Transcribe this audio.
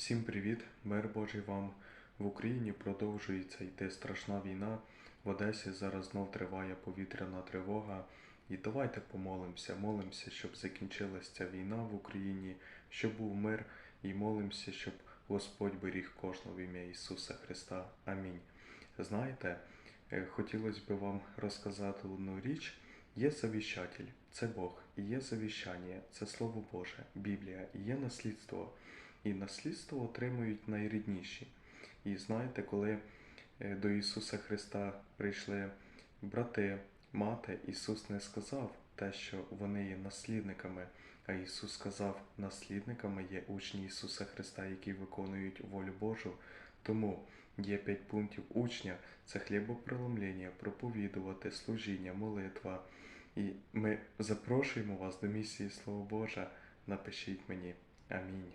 Всім привіт, мир Божий вам. В Україні продовжується йти страшна війна. В Одесі зараз знов триває повітряна тривога. І давайте помолимося, молимося, щоб закінчилася ця війна в Україні, щоб був мир, і молимося, щоб Господь беріг кожного в ім'я Ісуса Христа. Амінь. Знаєте, е, хотілося б вам розказати одну річ. Є завіщатель, це Бог, і є завіщання, це Слово Боже, Біблія, і є наслідство. І наслідство отримують найрідніші. І знаєте, коли е, до Ісуса Христа прийшли брати, мати, Ісус не сказав те, що вони є наслідниками, а Ісус сказав, наслідниками є учні Ісуса Христа, які виконують волю Божу. Тому є п'ять пунктів учня: це хлібопреломлення, проповідувати, служіння, молитва. І ми запрошуємо вас до місії Слово Боже. Напишіть мені. Амінь.